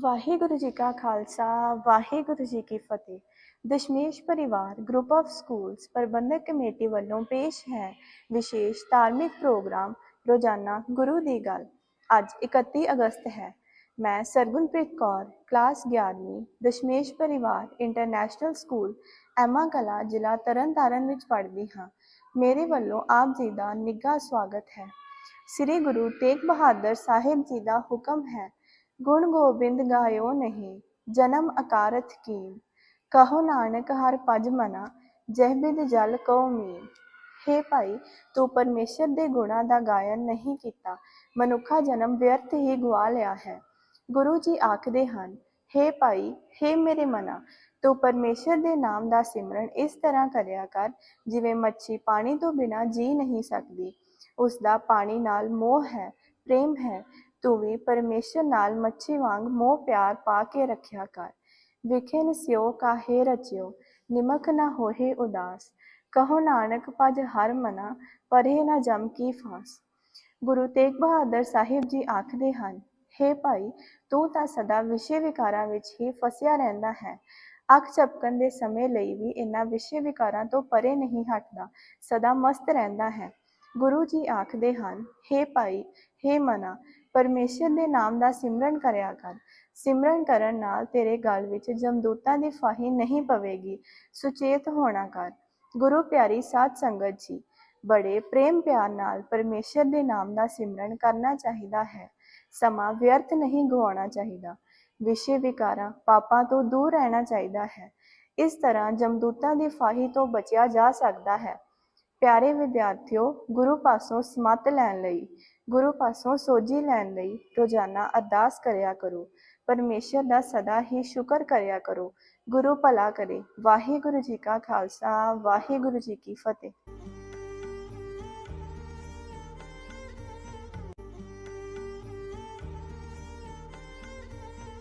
ਵਾਹਿਗੁਰੂ ਜੀ ਕਾ ਖਾਲਸਾ, ਵਾਹਿਗੁਰੂ ਜੀ ਕੀ ਫਤਿਹ। Dashmesh Parivar group of schools Parbandhak committee ਵੱਲੋਂ ਪੇਸ਼ ਹੈ ਵਿਸ਼ੇਸ਼ ਧਾਰਮਿਕ ਪ੍ਰੋਗਰਾਮ ਰੋਜ਼ਾਨਾ ਗੁਰੂ ਦੀ ਗੱਲ। ਅੱਜ 31 ਅਗਸਤ ਹੈ। ਮੈਂ ਸਰਗੁਣਪ੍ਰੀਤ ਕੌਰ ਕਲਾਸ 11ਵੀਂ Dashmesh Parivar international school Emma ਕਲਾ, ਜ਼ਿਲ੍ਹਾ ਤਰਨਤਾਰਨ ਵਿੱਚ ਪੜ੍ਹਦੀ ਹਾਂ। ਮੇਰੇ ਵੱਲੋਂ ਆਪ ਜੀ ਦਾ ਨਿੱਘਾ ਸਵਾਗਤ ਹੈ। ਸ੍ਰੀ ਗੁਰੂ ਤੇਗ ਬਹਾਦਰ ਸਾਹਿਬ ਜੀ ਦਾ ਹੁਕਮ ਹੈ ਗੁਣ ਗੋਬਿੰਦ ਗਾਇਓ ਨਹੀਂ, ਜਨਮ ਅਕਾਰਥ ਕੀਨ। ਕਹੋ ਨਾਨਕ ਹਰ ਭਜ ਮਨਾ, ਜਹ ਬਿਦ ਜਲ ਕਉ ਮੀਨ। ਹੇ ਭਾਈ, ਤੂੰ ਪਰਮੇਸ਼ਰ ਦੇ ਗੁਣਾਂ ਦਾ ਗਾਇਨ ਨਹੀਂ ਕੀਤਾ, ਮਨੁੱਖਾ ਜਨਮ ਵਿਅਰਥ ਹੀ ਗਵਾ ਲਿਆ ਹੈ। ਗੁਰੂ ਜੀ ਆਖਦੇ ਹਨ, ਹੇ ਭਾਈ, ਹੇ ਮੇਰੇ ਮਨਾ, ਤੂੰ ਪਰਮੇਸ਼ਰ ਦੇ ਨਾਮ ਦਾ ਸਿਮਰਨ ਇਸ ਤਰ੍ਹਾਂ ਕਰਿਆ ਕਰ, ਜਿਵੇਂ ਮੱਛੀ ਪਾਣੀ ਤੋਂ ਬਿਨਾਂ ਜੀ ਨਹੀਂ ਸਕਦੀ। ਉਸ ਦਾ ਪਾਣੀ ਨਾਲ ਮੋਹ ਹੈ, ਪ੍ਰੇਮ ਹੈ ਤੂੰ ਵੀ ਪਰਮੇਸ਼ਰ ਨਾਲ ਮੱਛੀ ਵਾਂਗ ਮੋਹ ਪਿਆਰ ਪਾ ਕੇ ਰੱਖਿਆ ਕਰ। ਵਿਖੇ ਸਿਓ ਕਾਹੇ ਰਚਿਓ, ਨਿਮਕ ਨਾ ਹੋਏ ਉਦਾਸ। ਕਹੋ ਨਾਨਕ, ਭਜ ਹਰ ਮਨਾ, ਪਰੇ ਨਾ ਜਮ ਕੀ ਫਾਸ। ਗੁਰੂ ਤੇਗ ਬਹਾਦਰ ਸਾਹਿਬ ਜੀ ਆਖਦੇ ਹਨ, ਹੇ ਭਾਈ, ਤੂੰ ਤਾਂ ਸਦਾ ਵਿਸ਼ੇ ਵਿਕਾਰਾਂ ਵਿੱਚ ਹੀ ਫਸਿਆ ਰਹਿੰਦਾ ਹੈ। ਅੱਖ ਝਪਕਣ ਦੇ ਸਮੇਂ ਲਈ ਵੀ ਇਨ੍ਹਾਂ ਵਿਸ਼ੇ ਵਿਕਾਰਾਂ ਤੋਂ ਪਰੇ ਨਹੀਂ ਹਟਦਾ, ਸਦਾ ਮਸਤ ਰਹਿੰਦਾ ਹੈ। ਗੁਰੂ ਜੀ ਆਖਦੇ ਹਨ, ਹੇ ਭਾਈ, ਹੇ ਮਨਾ ਪਰਮੇਸ਼ਰ ਦੇ ਨਾਮ ਦਾ ਸਿਮਰਨ ਕਰਿਆ ਕਰ। ਸਿਮਰਨ ਕਰਨ ਨਾਲ ਤੇਰੇ ਗਲ ਵਿੱਚ ਜਮਦੂਤਾਂ ਦੀ ਫਾਹੀ ਨਹੀਂ ਪਵੇਗੀ। ਸੁਚੇਤ ਹੋਣਾ ਕਰ। ਗੁਰੂ ਪਿਆਰੀ ਸਾਧ ਸੰਗਤ ਜੀ, ਬੜੇ ਪ੍ਰੇਮ ਪਿਆਰ ਨਾਲ ਪਰਮੇਸ਼ਰ ਦੇ ਨਾਮ ਦਾ ਸਿਮਰਨ ਕਰਨਾ ਚਾਹੀਦਾ ਹੈ। ਸਮਾਂ ਵਿਅਰਥ ਨਹੀਂ ਗਵਾਉਣਾ ਚਾਹੀਦਾ। ਵਿਸ਼ੇ ਵਿਕਾਰਾਂ ਪਾਪਾਂ ਤੋਂ ਦੂਰ ਰਹਿਣਾ ਚਾਹੀਦਾ ਹੈ। ਇਸ ਤਰ੍ਹਾਂ ਜਮਦੂਤਾਂ ਦੀ ਫਾਹੀ ਤੋਂ ਬਚਿਆ ਜਾ ਸਕਦਾ ਹੈ। ਪਿਆਰੇ ਵਿਦਿਆਰਥਿਓ, ਗੁਰੂ ਪਾਸੋਂ ਸਮੱਤ ਲੈਣ ਲਈ, ਗੁਰੂ ਪਾਸੋਂ ਸੋਝੀ ਲੈਣ ਲਈ ਰੋਜ਼ਾਨਾ ਅਰਦਾਸ ਕਰਿਆ ਕਰੋ। ਪਰਮੇਸ਼ਰ ਦਾ ਸਦਾ ਹੀ ਸ਼ੁਕਰ ਕਰਿਆ ਕਰੋ। ਗੁਰੂ ਭਲਾ ਕਰੇ। ਵਾਹਿਗੁਰੂ ਜੀ ਕਾ ਖਾਲਸਾ, ਵਾਹਿਗੁਰੂ ਜੀ ਕੀ ਫਤਿਹ।